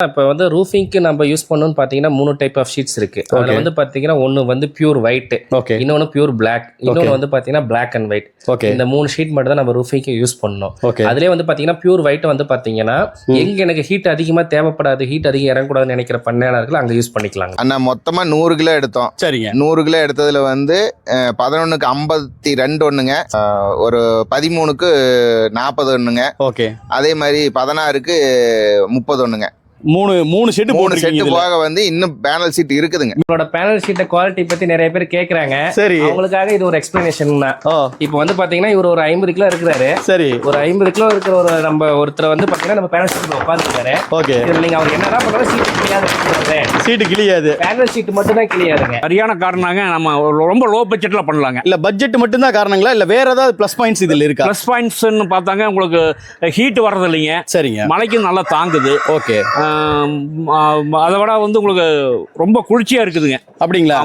இப்போ வந்து ரூஃபிங்க்கு நம்ம யூஸ் பண்ணணும்னு பார்த்தீங்கன்னா மூணு டைப் ஆஃப் ஷீட்ஸ் இருக்கு. அதில். வந்து பார்த்தீங்கன்னா ஒன்று வந்து பியூர் ஒயிட் ஓகே இன்னொன்று பியூர் பிளாக் இன்னொன்று வந்து பார்த்தீங்கன்னா பிளாக் அண்ட் ஒயிட் ஓகே இந்த மூணு ஷீட் மட்டும் தான் நம்ம ரூஃபிங்க்கு யூஸ் பண்ணணும். ஓகே அதுலேயே வந்து பார்த்தீங்கன்னா பியூர் ஒயிட் வந்து பார்த்தீங்கன்னா எங்க எனக்கு ஹீட் அதிகமாக தேவைப்படாது ஹீட் அதிகம் இறங்கக்கூடாதுன்னு நினைக்கிற பண்ணையாளர்கள் அங்கே யூஸ் பண்ணிக்கலாங்க. அண்ணா மொத்தமா நூறு கிலோ எடுத்தோம். சரிங்க. நூறு கிலோ எடுத்ததுல வந்து பதினொன்னுக்கு ஐம்பத்தி ரெண்டு ஒண்ணுங்க. அஹ், ஒரு பதிமூணுக்கு நாற்பது ஒண்ணுங்க. ஓகே அதே மாதிரி பதினாறுக்கு முப்பது ஒண்ணுங்க. மூணு மூணு ஷெட் மூணு போட்டுருக்கீங்க செட்டு. போக வந்து இன்னும் பேனல் சீட் இருக்குதுங்க. உங்களோட பேனல் ஷீட்டை குவாலிட்டி பற்றி நிறைய பேர் கேட்குறாங்க சரி. அவங்களுக்காக இது ஒரு எக்ஸ்பிளனேஷன் தான். ஓ இப்போ வந்து பார்த்தீங்கன்னா இவர் ஒரு ஐம்பது கிலோ இருக்கிறாரு. சரி. ஒரு ஐம்பது கிலோ இருக்கிற ஒரு நம்ம ஒருத்தர் வந்து பார்த்தீங்கன்னா நம்ம பேனல் ஷீட் உட்காந்துருக்காரு ஓகே. நீங்கள் அவர் என்னதான் பண்ணாலும் சீட்டு கிளியாது சீட்டு கிளியாது பேனல் ஷீட் மட்டும் தான் கிளியாதுங்க சரியான காரணங்க நம்ம ரொம்ப லோ பட்ஜெட்ல பண்ணலாங்க. இல்ல பட்ஜெட் மட்டும்தான் காரணங்களா? இல்ல வேற ஏதாவது ப்ளஸ் பாயிண்ட்ஸ் இதுல இருக்கா? ப்ளஸ் பாயிண்ட்ஸ்னு பார்த்தாங்க உங்களுக்கு ஹீட் வர்றது இல்லைங்க சரிங்க. மழைக்கு நல்லா தாங்குது. ஓகே அதை விட வந்து உங்களுக்கு ரொம்ப குளிர்ச்சியா இருக்குதுங்க. அப்படிங்களா?